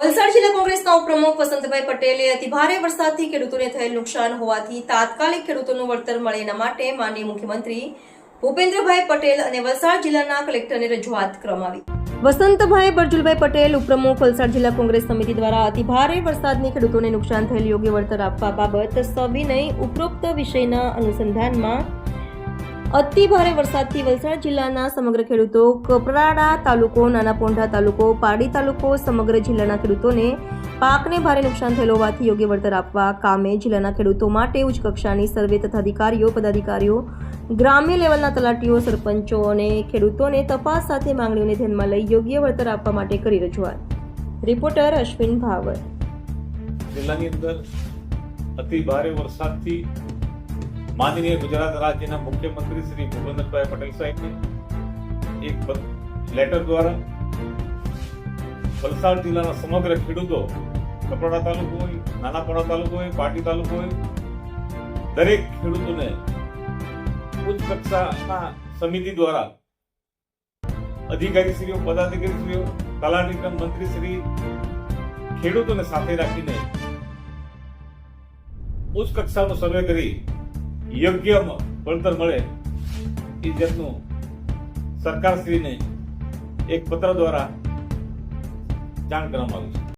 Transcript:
વલસાડ જિલ્લા કોંગ્રેસના ઉપપ્રમુખ વસંતભાઈ પટેલે અતિભારે વરસાદથી ખેડૂતોને થયેલ નુકસાન હોવાથી તાત્કાલિક ખેડૂતોનું વળતર મળે એના માટે માનનીય મુખ્યમંત્રી ભૂપેન્દ્રભાઈ પટેલ અને વલસાડ જિલ્લાના કલેક્ટરને રજૂઆત કરવામાં આવી વસંતભાઈ બરજુલભાઈ પટેલ ઉપપ્રમુખ વલસાડ જિલ્લા કોંગ્રેસ સમિતિ દ્વારા અતિભારે વરસાદની ખેડૂતોને નુકસાન થયેલ યોગ્ય વળતર આપવા બાબત સવિનય ઉપરોક્ત વિષયના અનુસંધાનમાં અતિ ભારે વરસાદથી વલસાડ જિલ્લાના સમગ્ર ખેડૂતો કપરાડા તાલુકો નાના પોંઢા તાલુકો, પારડી તાલુકો સમગ્ર જિલ્લાના ખેડૂતોને પાકને ભારે નુકસાન થયેલ હોવાથી યોગ્ય વળતર આપવા કામે જિલ્લાના ખેડૂતો માટે ઉચ્ચ કક્ષાની સર્વે તથા અધિકારીઓ, પદાધિકારીઓ, ગ્રામ્ય લેવલના તલાટીઓ, સરપંચો અને ખેડૂતોને તપાસ સાથે માંગણીઓને ધ્યાનમાં લઈ યોગ્ય વળતર આપવા માટે કરી રજૂઆત. રિપોર્ટર અશ્વિન ભાવર. જિલ્લાની અંદર અતિ ભારે વરસાદથી માનનીય ગુજરાત રાજ્યના મુખ્યમંત્રી શ્રી ભૂપેન્દ્રભાઈ પટેલ સાહેબને એક લેટર દ્વારા વલસાડ જિલ્લાના સમગ્ર ખેડૂતો, કપરાડા તાલુકો હોય, નાનાપોડા તાલુકો હોય, પાટી તાલુકો હોય, દરેક ખેડૂતોને ઉચ્ચ કક્ષાના સમિતિ દ્વારા અધિકારીશ્રીઓ, પદાધિકારીશ્રીઓ તલાટી મંત્રીશ્રી ખેડૂતોને સાથે રાખીને ઉચ્ચ કક્ષાનો સર્વે કરી યોગ્ય વળતર મળે એ જાતનું સરકારશ્રીને એક પત્ર દ્વારા જાણ કરવામાં આવ્યું છે.